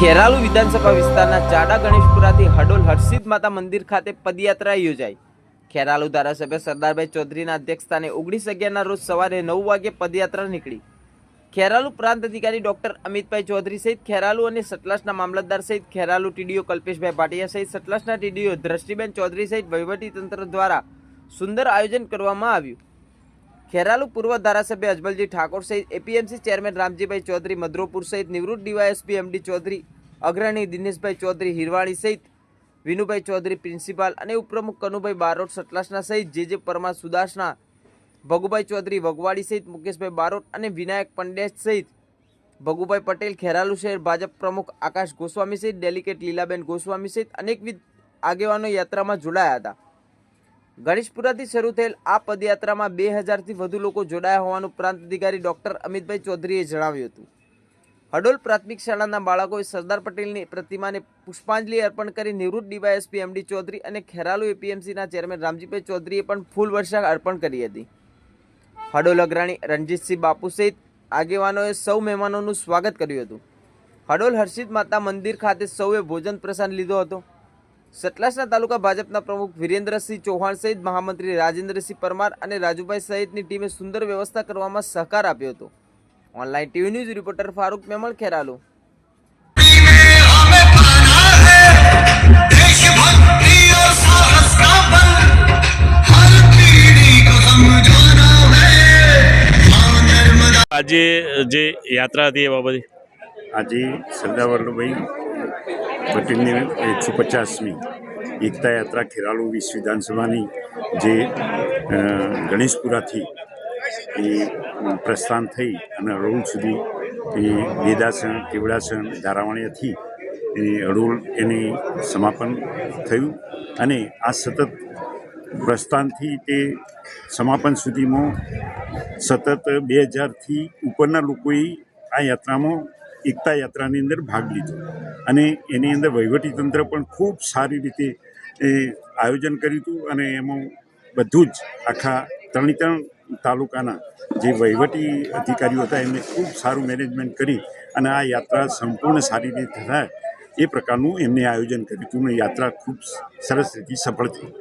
ખેરાલુ વિધાનસભા વિસ્તારના ચાડા ગણેશપુરાથી હડોલ હર્ષિદ માતા મંદિર ખાતે પદયાત્રા યોજાઈ. ખેરાલુ ધારાસભ્ય સરદારભાઈ ચૌધરીના અધ્યક્ષસ્થાને ઓગણીસ અગિયારના રોજ સવારે નવ વાગે પદયાત્રા નીકળી. ખેરાલુ પ્રાંત અધિકારી ડોક્ટર અમિતભાઈ ચૌધરી સહિત ખેરાલુ અને સટલાસના મામલતદાર સહિત ખેરાલુ ટીડીઓ કલ્પેશભાઈ ભાટિયા સહિત સટલાસના ટીડીઓ દ્રષ્ટિબેન ચૌધરી સહિત વહીવટી તંત્ર દ્વારા સુંદર આયોજન કરવામાં આવ્યું. ખેરાલુ પૂર્વ ધારાસભ્ય અજમલજી ઠાકોર સહિત એપીએમસી ચેરમેન રામજીભાઈ ચૌધરી, મધ્રોપુર સહિત નિવૃત્ત ડીવાયએસપી એમડી ચૌધરી, અગ્રણી દિનેશભાઈ ચૌધરી હિરવાણી સહિત વિનુભાઈ ચૌધરી પ્રિન્સિપાલ અને ઉપપ્રમુખ કનુભાઈ બારોટ સટલાસના સહિત જે જે પરમાર સુદાસના, ભગુભાઈ ચૌધરી વગવાડી સહિત મુકેશભાઈ બારોટ અને વિનાયક પંડ્યા સહિત ભગુભાઈ પટેલ, ખેરાલુ શહેર ભાજપ પ્રમુખ આકાશ ગોસ્વામી સહિત ડેલિકેટ લીલાબેન ગોસ્વામી સહિત અનેકવિધ આગેવાનો યાત્રામાં જોડાયા હતા. ગણેશપુરાથી શરૂ થયેલ આ પદયાત્રામાં બે હજારથી વધુ લોકો જોડાયા હોવાનું પ્રાંત અધિકારી ડોક્ટર અમિતભાઈ ચૌધરીએ જણાવ્યું હતું. હડોલ પ્રાથમિક શાળાના બાળકોએ સરદાર પટેલની પ્રતિમાને પુષ્પાંજલિ અર્પણ કરી નિવૃત્ત ડીવાયએસપી એમડી ચૌધરી અને ખેરાલુ એપીએમસીના ચેરમેન રામજીભાઈ ચૌધરીએ પણ ફૂલ વર્ષા અર્પણ કરી હતી. હડોલ અગ્રણી રણજીતસિંહ બાપુ સહિત આગેવાનોએ સૌ મહેમાનોનું સ્વાગત કર્યું હતું. હડોલ હર્ષિત માતા મંદિર ખાતે સૌએ ભોજન પ્રસાદ લીધો હતો. સતલાસના તાલુકા ભાજપના પ્રમુખ વિરેન્દ્રસિંહ ચૌહાણ સહિત મહામંત્રી રાજેન્દ્રસિંહ પરમાર અને રાજુભાઈ સહિતની ટીમે સુંદર વ્યવસ્થા કરવામાં સહકાર આપ્યો હતો. Online TV news reporter Farooq Memon Kheralu. આજે જે યાત્રા હતી એ બાબતે? આજે સરદાર વલ્લભભાઈ પટેલની એકસો પચાસમી એકતા યાત્રા ખેરાલુ વિશ્વ વિધાનસભાની જે ગણેશપુરાથી એ પ્રસ્થાન થઈ અને અરૂળ સુધી એ વેદાસન કેવડાસણ, ધારાવાણીયાથી એ હળોળ એની સમાપન થયું અને આ સતત પ્રસ્થાનથી તે સમાપન સુધીમાં સતત બે હજારથી ઉપરના લોકોએ આ યાત્રામાં એકતા યાત્રાની અંદર ભાગ લીધો. અને એની અંદર વહીવટીતંત્ર પણ ખૂબ સારી રીતે એ આયોજન કર્યું હતું અને એમાં બધું જ આખા ત્રણેત્રણ તાલુકાના જે વહીવટી અધિકારીઓ હતા એમને ખૂબ સારું મેનેજમેન્ટ કરી અને આ યાત્રા સંપૂર્ણ સારી રીતે થાય એ પ્રકારનું એમને આયોજન કર્યું હતું અને યાત્રા ખૂબ સરસ રીતે સફળ થઈ.